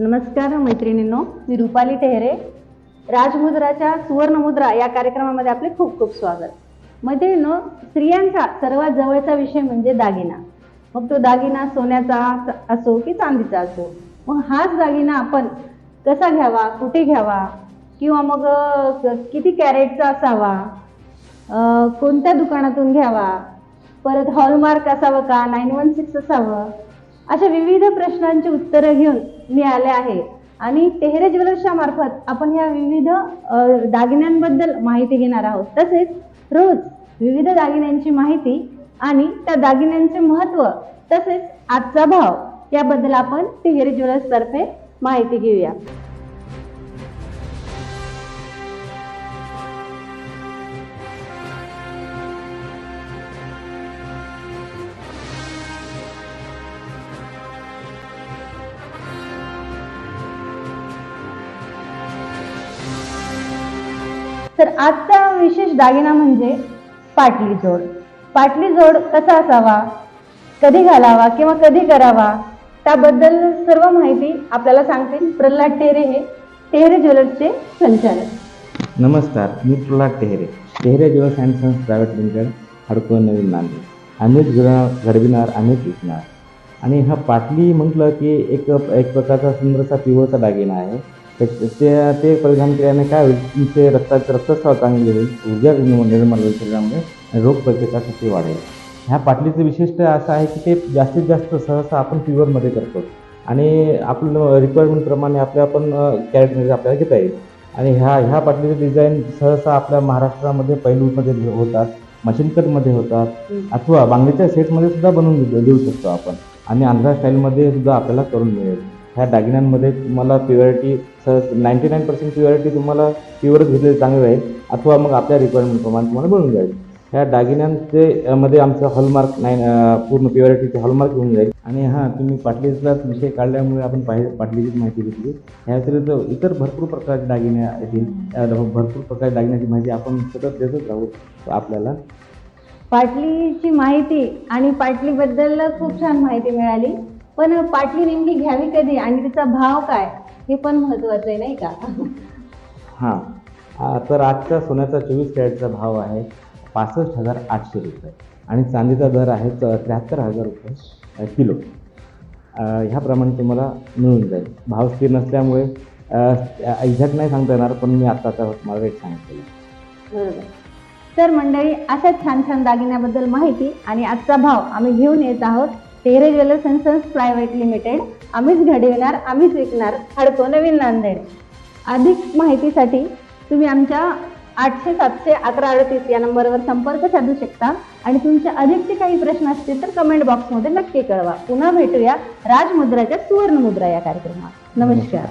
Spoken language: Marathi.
नमस्कार मैत्रिणींनो मी रुपाली टेहरे. राजमुद्राच्या सुवर्णमुद्रा या कार्यक्रमामध्ये आपले खूप खूप स्वागत. मैत्रिणींनो स्त्रियांचा सर्वात जवळचा विषय म्हणजे दागिना. मग तो दागिना सोन्याचा असो की चांदीचा असो. मग हाच दागिना आपण कसा घ्यावा कुठे घ्यावा किंवा मग किती कॅरेटचा असावा कोणत्या दुकानातून घ्यावा परत हॉलमार्क असावं का नाईन वन सिक्स असावं अशा विविध प्रश्नांची उत्तरं घेऊन मी आले आहे. आणि तेहरे ज्वेलर्सच्या मार्फत आपण ह्या विविध दागिन्यांबद्दल माहिती घेणार आहोत. तसेच रोज विविध दागिन्यांची माहिती आणि त्या दागिन्यांचे महत्त्व तसेच आजचा भाव याबद्दल आपण तेहरे ज्वेलर्सतर्फे माहिती घेऊया. तर आजचा विशेष दागिना म्हणजे पाटली जोड. पाटली जोड कसा असावा कधी घालावा किंवा कधी करावा त्याबद्दल सर्व माहिती आपल्याला सांगतील प्रल्हाद टेहरे हे टेहरे ज्वेलर्सचे संचालक. नमस्कार मी Pralhad Tehre Tehre jewellers and sons private limited हडको नवीन नांदेड. आम्हीच घड घडविणार आम्हीच विकणार आणि हा पाटली म्हटलं की एक एक प्रकारचा सुंदरसा पिवळचा दागिना आहे. ते- ते ते परिधान केल्याने काय होईल? तुमचे रक्ताचं रक्तस्राव चांगले होईल ऊर्जा निर्माण होईल शरीरामध्ये आणि रोग प्रतिकारशक्ती वाढेल. ह्या पाटलीचं विशिष्ट असं आहे की ते जास्तीत जास्त सहसा आपण प्युअरमध्ये करतो. आणि आपलं रिक्वायरमेंटप्रमाणे आपल्या आपण कॅरेटमध्ये आपल्याला घेता येईल. आणि ह्या ह्या पाटलीचे डिझाईन सहसा आपल्या महाराष्ट्रामध्ये पैलूमध्ये होतात मशीन कटमध्ये होतात अथवा बांगडीच्या सेटमध्ये सुद्धा बनवून देऊ शकतो आपण. आणि आंध्रा स्टाईलमध्ये सुद्धा आपल्याला करून मिळेल. ह्या दागिन्यांमध्ये तुम्हाला प्युअरिटी सहज नाईंटी नाईन पर्सेंट प्युअरिटी तुम्हाला प्युअरच घेतलेली चांगली राहील अथवा मग आपल्या रिक्वायरमेंटप्रमाणे तुम्हाला मिळून जाईल. ह्या दागिन्यांचे मध्ये आमचं हॉलमार्क नाईन पूर्ण प्युअरिटीचे हॉलमार्क होऊन जाईल. आणि हां तुम्ही पाटलीचा विषय काढल्यामुळे आपण पाहिजे पाटलीचीच माहिती घेतली. ह्या व्यतिरिक्त इतर भरपूर प्रकारचे दागिने येतील भरपूर प्रकारच्या दागिन्याची माहिती आपण सतत देतच राहू आपल्याला. पाटलीची माहिती आणि पाटलीबद्दल खूप छान माहिती मिळाली. पण पाटली नेमकी घ्यावी कधी आणि तिचा भाव काय? हे पण महत्वाचं आहे नाही का? हां. तर आजचा सोन्याचा चोवीस कॅरेटचा भाव आहे पासष्ट हजार आठशे रुपये आणि चांदीचा दर आहे त्र्याहत्तर हजार रुपये किलो. ह्याप्रमाणे तुम्हाला मिळून जाईल. भाव स्थिर नसल्यामुळे एक्झॅक्ट नाही सांगता येणार पण मी आत्ताचा तुम्हाला रेट सांगितलेला बरोबर. तर मंडळी अशाच छान छान दागिन्याबद्दल माहिती आणि आजचा भाव आम्ही घेऊन येत आहोत. Tehre jewellers and sons private limited. आम्हीच घडविणार आम्हीच विकणार. हडको नवीन नांदेड. अधिक माहितीसाठी तुम्ही आमच्या आठशे सातशे अकरा अडतीस या नंबरवर संपर्क साधू शकता. आणि तुमचे अधिकचे काही प्रश्न असतील तर कमेंट बॉक्समध्ये नक्की कळवा. पुन्हा भेटूया राजमुद्राच्या सुवर्णमुद्रा या कार्यक्रमात. नमस्कार.